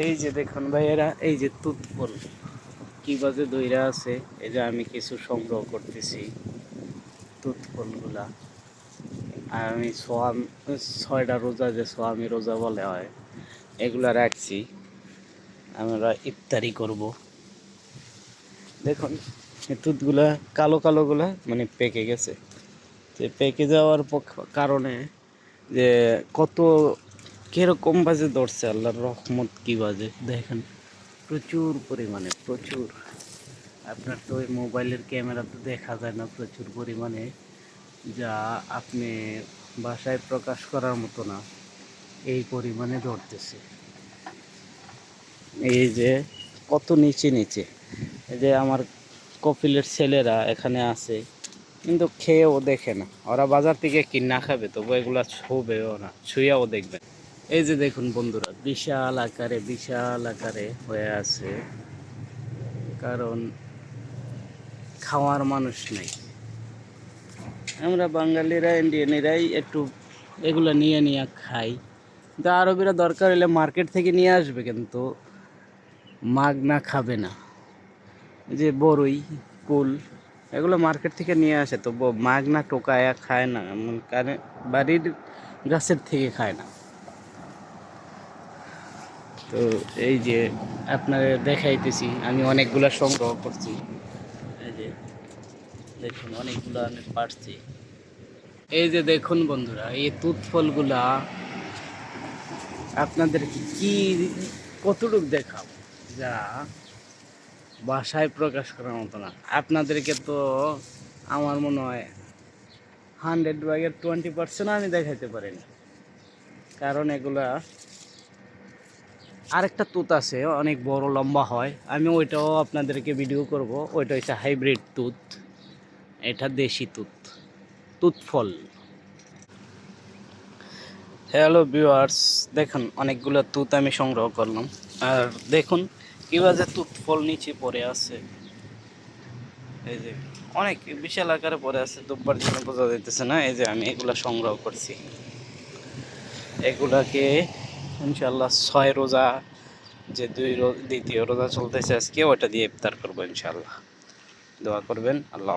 এই যে দেখুন ভাইয়েরা, এই যে তুৎফল কি বাজে দইরা আছে, এই যে আমি কিছু সংগ্রহ করতেছি তুৎফলগুলা আর আমি সোয়াম, ছয়টা রোজা যে সোয়ামি রোজা বলে হয়, এগুলা রাখছি। আমরা ইফতারি করব। দেখুন তুতগুলা কালো কালোগুলা মানে পেকে গেছে। যে পেকে যাওয়ার কারণে যে কত কীরকম বাজে ধরছে আল্লাহর রহমত কি বাজে? দেখেন, প্রচুর পরিমাণে, প্রচুর। আপনার তো ওই মোবাইলের ক্যামেরাতে দেখা যায় না প্রচুর পরিমাণে, যা আপনি বাসায় প্রকাশ করার মতো না, এই পরিমাণে ধরতেছে এই যে, কত নিচে নিচে। এই যে আমার কপিলের ছেলেরা এখানে আছে, কিন্তু খেয়েও দেখে না। ওরা বাজার থেকে কিনা খাবে, তবু এগুলা ছুবেও না ছুঁয়াও দেখবে। এই যে দেখুন বন্ধুরা, বিশাল আকারে বিশাল আকারে হয়ে আছে। কারণ খাওয়ার মানুষ নেই। আমরা বাঙালিরা, ইন্ডিয়ানিরাই একটু এগুলো নিয়ে নিয়ে খাই। কিন্তু আরবিরা দরকার হলে মার্কেট থেকে নিয়ে আসবে, কিন্তু মাগ না খাবে না। যে বড়ই কুল, এগুলো মার্কেট থেকে নিয়ে আসে তো ব- মাগনা টোকায়া খায় না কারণ বাড়ির গাছের থেকে খায় না। তো এই যে আপনাদের দেখাইতেছি, আমি অনেকগুলা সংগ্রহ করছি। এই যে দেখুন, অনেকগুলো আমি পারছি। এই যে দেখুন বন্ধুরা, এই তুত ফলগুলা আপনাদেরকে কি কতটুক দেখাব? যা ভাষায় প্রকাশ করার মতো না। আপনাদেরকে তো আমার মনে হয় হান্ড্রেড ভাগের টোয়েন্টি পার্সেন্ট আমি দেখাইতে পারিনি। কারণ এগুলা আরেকটা তুত আছে, অনেক বড়, লম্বা হয়। আমি ওইটাও আপনাদেরকে ভিডিও করব। ওইটা হচ্ছে হাইব্রিড তুত। এটা দেশি তুত। তুত ফল হ্যালো ভিউয়ার্স দেখুন, অনেকগুলো তুত আমি সংগ্রহ করলাম। আর দেখুন কীভাবে তুত ফল নিচে পড়ে আছে। এই যে, অনেক বিশাল আকারে পড়ে আছে, দুব্বার জন্য বোঝা যাইতেছে না। এই যে আমি এগুলা সংগ্রহ করছি। এগুলাকে ইনশাল্লাহ ছয় রোজা, যে দুই দ্বিতীয় রোজা চলতেছে আজকে ওটা দিয়ে ইফতার করব ইনশাল্লাহ দোয়া করবেন, আল্লাহ।